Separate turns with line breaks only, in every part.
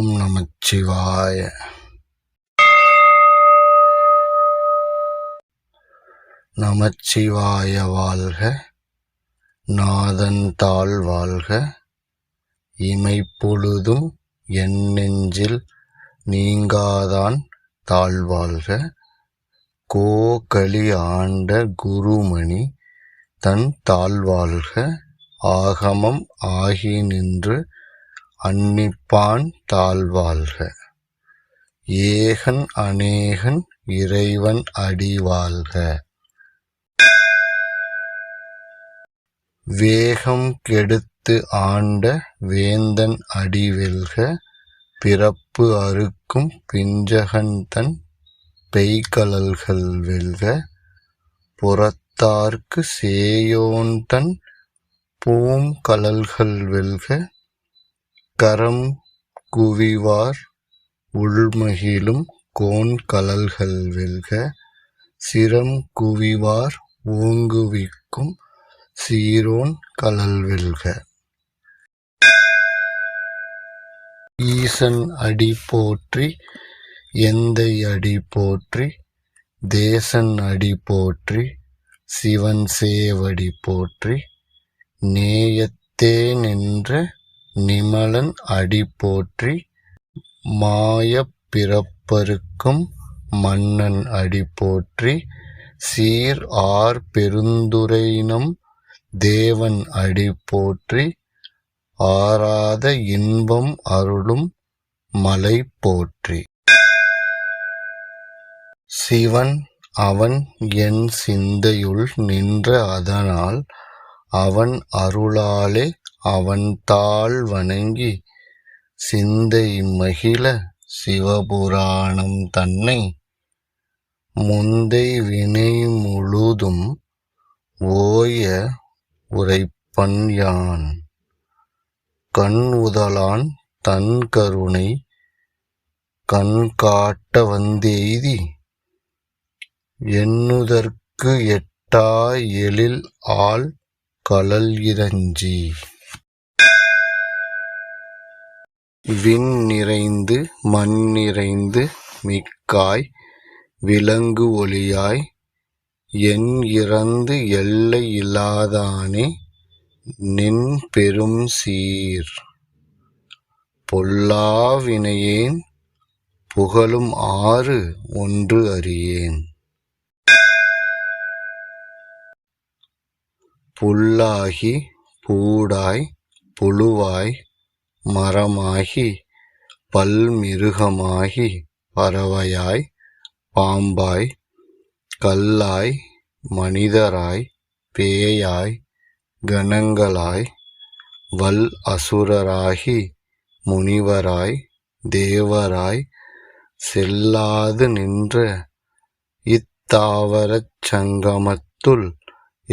ஓம் நமச்சிவாய நமச்சிவாய வாழ்க நாதன் வாழ்க இமைப்பொழுதும் என் நெஞ்சில் நீங்காதான் தாழ்வாழ்க கோகலி ஆண்ட குருமணி தன் தாழ்வாழ்க ஆகமம் ஆகி நின்று அன்னிப்பான் தாழ்வாழ்க ஏகன் அநேகன் இறைவன் அடிவாள்க வேகம் கெடுத்து ஆண்ட வேந்தன் அடிவெல்க பிறப்பு அறுக்கும் பிஞ்சகன் தன் பெய்கலல்கள் வெல்க புறத்தார்க்கு சேயோன் தன் பூங்கலல்கள் வெல்க கரம் குவிவார் உள்மகிழும் கோன் கலல்கள் வெல்க சிரம் குவிவார் ஓங்குவிக்கும் சீரோன் கலல் வெல்க ஈசன் அடி போற்றி எந்தை அடி போற்றி தேசன் அடி போற்றி சிவன் சேவடி போற்றி நேயத்தேன் என்ற நிமலன் அடி போற்றி மாயப் பிறப்பருக்கும் மன்னன் அடி போற்றி சீர் ஆர் பெருந்துரையினம் தேவன் அடி போற்றி ஆராத இன்பம் அருளும் மலை போற்றி சிவன் அவன் என் சிந்தையுள் நின்ற அதனால் அவன் அருளாலே அவன் தாள் வணங்கி சிந்தை மகிழ சிவபுராணம் தன்னை முந்தை வினை முழுதும் ஓய உரைப்பன் யான் கண் உதலான் தன் கருணை கண் காட்ட வந்தெய்தி எண்ணுதற்கு எட்டா எழில் ஆள் கலல் இரஞ்சி விண் நிறைந்து மண் நிறைந்து மிக்காய் விலங்கு ஒளியாய் என் இறந்து எல்லை இல்லாதானே நின் பெரும் சீர் பொல்லாவினையேன் புகழும் ஆறு ஒன்று அறியேன் புல்லாகி பூடாய் புழுவாய் மரமாகி மிருகமாகி பறவையாய் பாம்பாய் கல்லாய் மனிதராய் பேயாய் கணங்களாய் வல் அசுரராகி முனிவராய் தேவராய் செல்லாது நின்ற இத்தாவரச் சங்கமத்துள்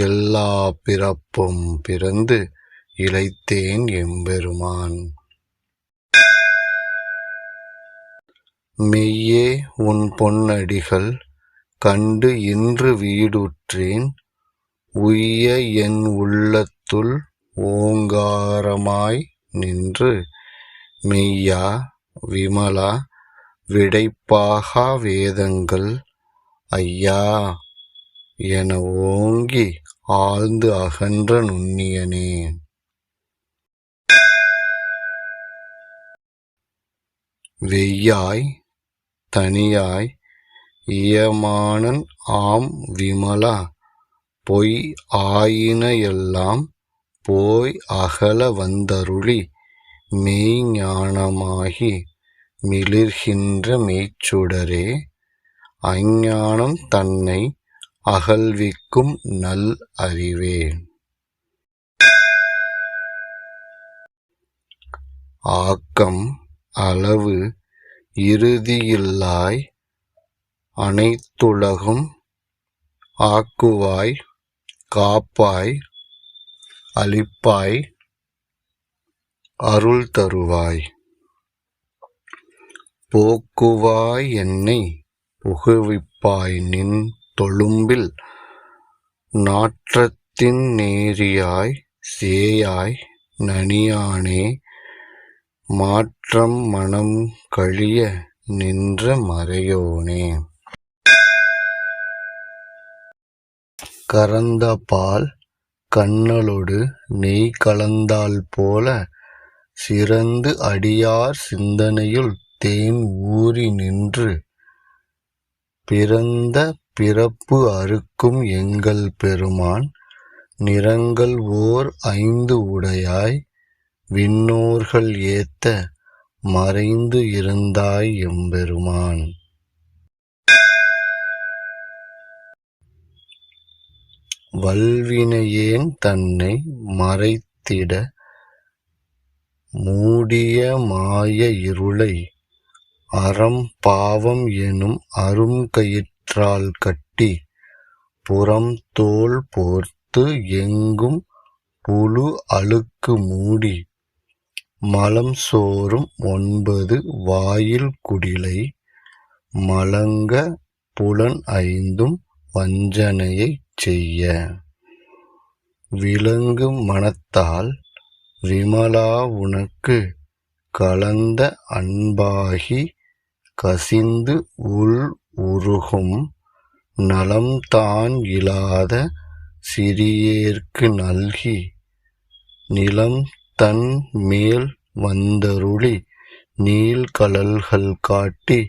எல்லா பிறப்பும் பிறந்து இழைத்தேன் எம்பெருமான் மெய்யே உன் பொன்னடிகள் கண்டு இன்று வீடுற்றேன் உய்ய என் உள்ளத்துள் ஓங்காரமாய் நின்று மெய்யா விமலா விடைப்பாகா வேதங்கள் ஐயா என ஓங்கி ஆழ்ந்து அகன்ற நுண்ணியனே வெய்யாய் தனியாய் இயமானன் ஆம் விமலா பொய் ஆயின எல்லாம் போய் அகல வந்தருளி மெய்ஞானமாகி மிளிர்கின்ற மெய்ச்சுடரே அஞ்ஞானம் தன்னை அகழ்விக்கும் நல் அறிவே ஆக்கம் அளவு இறுதியில்லாய் அனைத்துலகும் ஆக்குவாய் காப்பாய் அளிப்பாய் அருள் தருவாய் போக்குவாய் என்னை புகுவிப்பாய் நின் தொழும்பில் நாற்றத்தின் நேரியாய் சேயாய் நனியானே மாற்றம் மனம் கழிய நின்ற மறையோனே கறந்த பால் கண்ணலொடு நெய் கலந்தால் போல சிறந்து அடியார் சிந்தனையுள் தேன் ஊறி நின்று பிறந்த பிறப்பு அறுக்கும் எங்கள் பெருமான் நிறங்கள் ஓர் ஐந்து உடையாய் விண்ணோர்கள் ஏத்த மறைந்து இருந்தாய் எம்பெருமான் வல்வினையேன் தன்னை மறைத்திட மூடிய மாய இருளை அறம் பாவம் எனும் அரும் கயிற்றால் கட்டி புறம் தோல் போர்த்து எங்கும் புழு அழுக்கு மூடி மலம் சோறும் ஒன்பது வாயில் குடிலை மலங்க புலன் ஐந்தும் வஞ்சனையைச் செய்ய விலங்கு மனத்தால் விமலா உனக்கு கலந்த அன்பாகி கசிந்து உள் உருகும் நலம்தான் இலாத சிறியேற்கு நல்கி நிலம் தன் மேல் வந்தருளி நீள்கழல்கள் காட்டி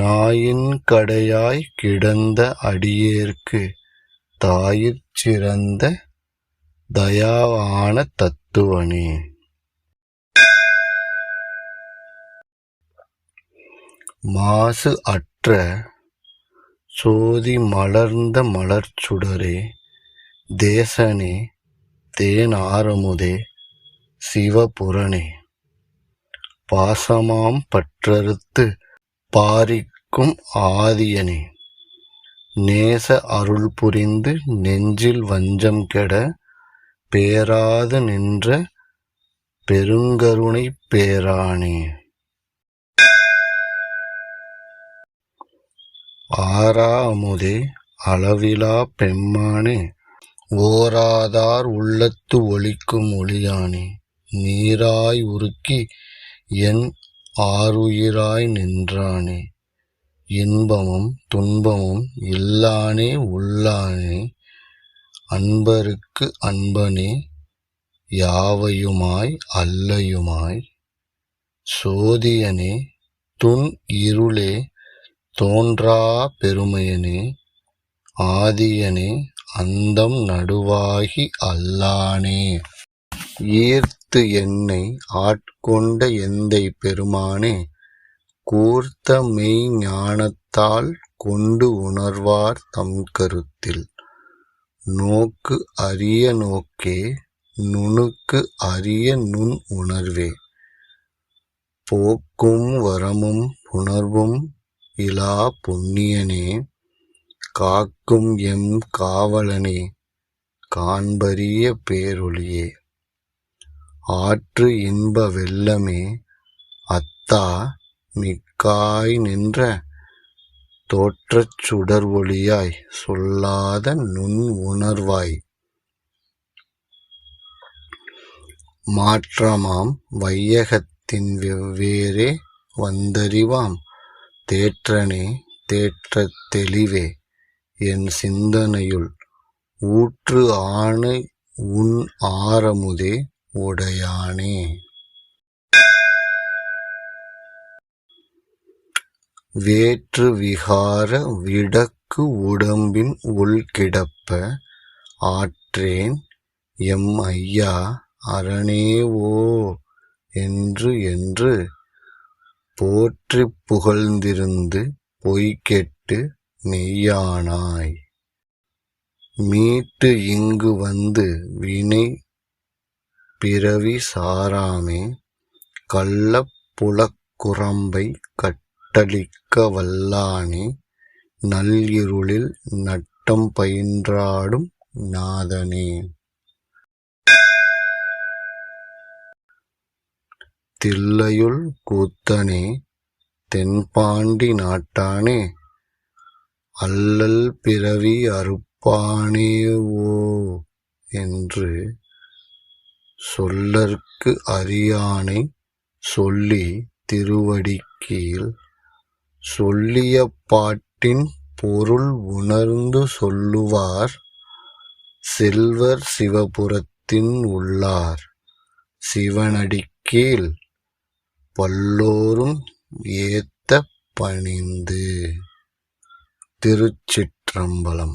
நாயின் கடையாய் கிடந்த அடியேற்கு தாயிற் சிறந்த தயாவான தத்துவனே மாசு அற்ற சோதி மலர்ந்த மலர்ச்சுடரே தேசனே தேனாரமுதே சிவபுரணே பாசமாம் பற்றறுத்து பாரிக்கும் ஆதியனே நேச அருள் புரிந்து நெஞ்சில் வஞ்சம் கெட பேராது நின்ற பெருங்கருணை பேரானே ஆறாமுதே அளவிலா பெம்மானே ஓராதார் உள்ளத்து ஒழிக்கும் ஒளியானே நீராய் உருக்கி என் ஆறுயிராய் நின்றானே இன்பமும் துன்பமும் இல்லானே உள்ளானே அன்பருக்கு அன்பனே யாவையுமாய் அல்லையுமாய் சோதியனே துன் இருளே தோன்றா பெருமையனே ஆதியனே அந்தம் நடுவாகி அல்லானே ஈர்த்து என்னை ஆட்கொண்ட எந்தை பெருமானே கூர்த்த மெய் ஞானத்தால் கொண்டு உணர்வார் தம் கருத்தில் நோக்கு அரிய நோக்கே நுணுக்கு அரிய நுண் உணர்வே போக்கும் வரமும் புணர்வும் இலா புண்ணியனே காக்கும் எம் காவலனே காண்பரிய பேரொழியே ஆற்று இன்ப வெள்ளமே அத்தா மிக்காய் நின்ற தோற்றச் சுடர் ஒளியாய் சொல்லாத நுண் உணர்வாய் மாற்றமாம் வையகத்தின் வெவ்வேறே வந்தறிவாம் தேற்றனே தேற்ற தெளிவே என் சிந்தனையுள் ஊற்று ஆணை உன் ஆரமுதே உடையானே வேற்று விகார விடக்கு உடம்பின் உள்கிடப்ப ஆற்றேன் எம் ஐயா அரணேவோ என்று என்று போற்றி புகழ்ந்திருந்து பொய்கெட்டு மெய்யானாய் மீட்டு இங்கு வந்து வினை பிறவி சாராமே கள்ளப்புலக்குரம்பை கட்டளிக்க வல்லானே நல்லிருளில் நட்டம் பயின்றாடும் நாதனே தில்லையுள் கூத்தனே தென்பாண்டி நாட்டானே அல்லல் பிறவி அறுப்பானே ஓ என்று சொல்லற்கு அறியானை சொல்லி திருவடிக்கீழ் சொல்லிய பாட்டின் பொருள் உணர்ந்து சொல்லுவார் செல்வர் சிவபுரத்தின் உள்ளார் சிவனடிக்கீழ் பல்லோரும் ஏத்த பணிந்து திருச்சிற்றம்பலம்